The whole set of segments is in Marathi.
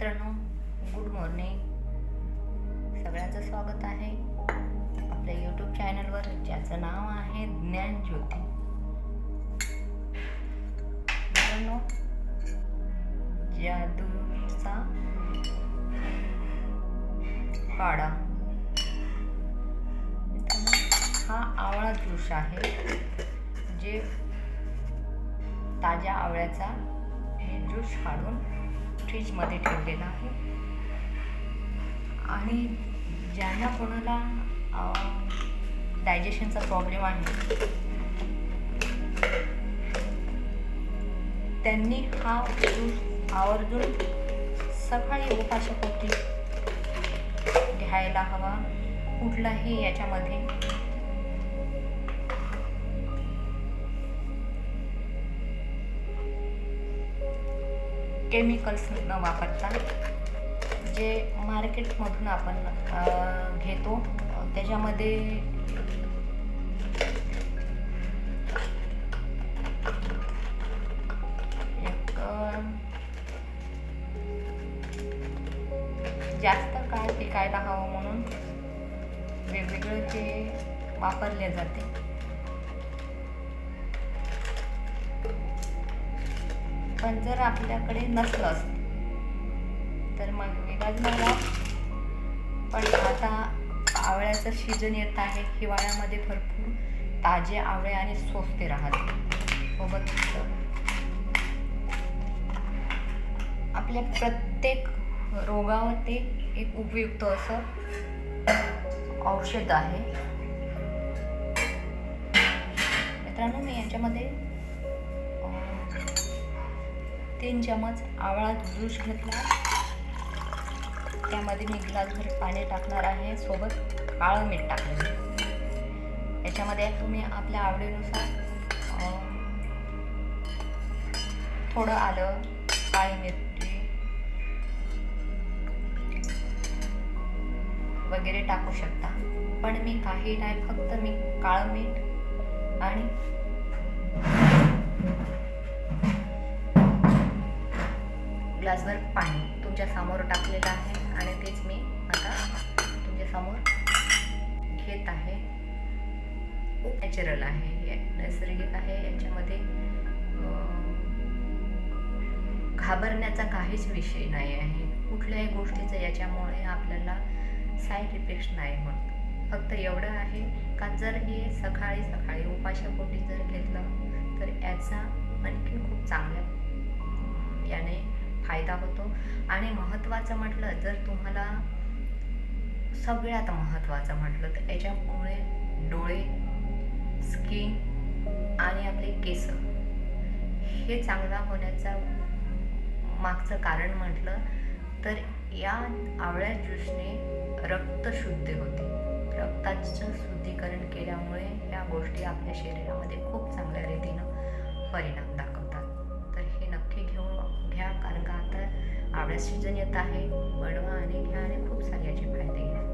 मित्रांनो गुड मॉर्निंग सगळ्यांचं स्वागत आहे. आपल्या यूट्यूब चॅनलवर ज्याचं नाव आहे ज्ञान ज्योती मित्रांनो जादूचा काढा हा आवळा ज्यूस आहे जे ताज्या आवळ्याचा हे ज्यूस काढून फ्रीजमध्ये ठेवलेला आहे. आणि ज्यांना कोणाला डायजेशनचा प्रॉब्लेम आहे त्यांनी हा ज्यूस आवर्जून सकाळी उपाशापोटी घ्यायला हवा. कुठलाही याच्यामध्ये केमिकल्स न वापरता जे मार्केटमधून आपण घेतो त्याच्यामध्ये एक जास्त काळ टिकायला हवं म्हणून वेगवेगळं ते वापरले जाते. पण जर आपल्याकडे नसलंच तर मग वेगळाच मला पण आता आवळ्याचं सीजन येत आहे. हिवाळ्यामध्ये भरपूर ताजे आवळे आणि स्वस्ते राहते सोबत हो आपल्या प्रत्येक रोगावर ते एक उपयुक्त असं औषध आहे. मित्रांनो मी याच्यामध्ये तीन चमच आवळा ज्यूस घेतला. त्यामध्ये मी ग्लासभर पाणी टाकणार आहे. सोबत काळं मीठ टाकलं याच्यामध्ये तुम्ही आपल्या आवडीनुसार थोडं आलं काळी मिरची वगैरे टाकू शकता. पण मी काही नाही फक्त मी काळं मीठ आणि ग्लासभर पाणी तुमच्यासमोर टाकलेलं आहे आणि तेच मी आता तुमच्यासमोर घेत आहे. खूप नॅचरल आहे. हे नैसर्गिक आहे. याच्यामध्ये घाबरण्याचा काहीच विषय नाही आहे. कुठल्याही गोष्टीचं याच्यामुळे आपल्याला साईड इफेक्ट नाही होत. फक्त एवढं आहे का जर हे सकाळी सकाळी उपाशापोटी जर घेतलं तर याचा आणखी खूप चांगल्या याने फायदा होतो. आणि महत्त्वाचं म्हटलं जर तुम्हाला सगळ्यात महत्त्वाचं म्हटलं तर याच्यामुळे डोळे स्किन आणि आपले केस हे चांगला होण्याचा मागचं कारण म्हटलं तर या आवळ्या ज्यूसने रक्त शुद्ध होते. रक्ताचं शुद्धीकरण केल्यामुळे या गोष्टी आपल्या शरीरामध्ये खूप चांगल्या रीतीनं परिणाम दाखवतात. आता आवळ्या येत आहे बनवा आणि घ्या आणि खूप सारे याचे फायदे घ्या.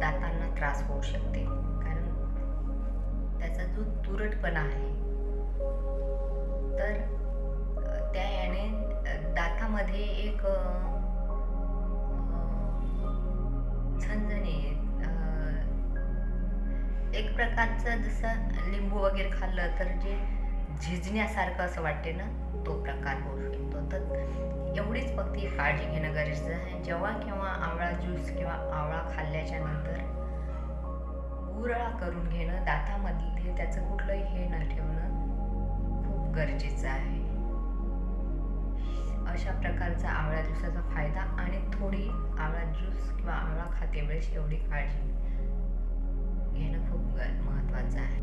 दातांना त्रास होऊ शकते. कारण त्याचा जो तुरटपणा आहे तर त्या याने दातामध्ये एक अ, एक प्रकारचं जसं लिंबू वगैरे खाल्लं तर जे झिजण्यासारखं असं वाटते ना तो प्रकार होऊ शकतो. तर एवढीच फक्त काळजी घेणं गरजेचं आहे. जेव्हा केव्हा आवळा ज्यूस किंवा आवळा खाल्ल्याच्या नंतर गुरळा करून घेणं दातामध्ये त्याचं कुठलंही हे न ठेवणं खूप गरजेचं आहे. अशा प्रकारचा आवळा ज्यूसाचा फायदा आणि थोडी आवळा ज्यूस किंवा आवळा खाते वेळेस एवढी काळजी घेणं खूप महत्त्वाचं आहे.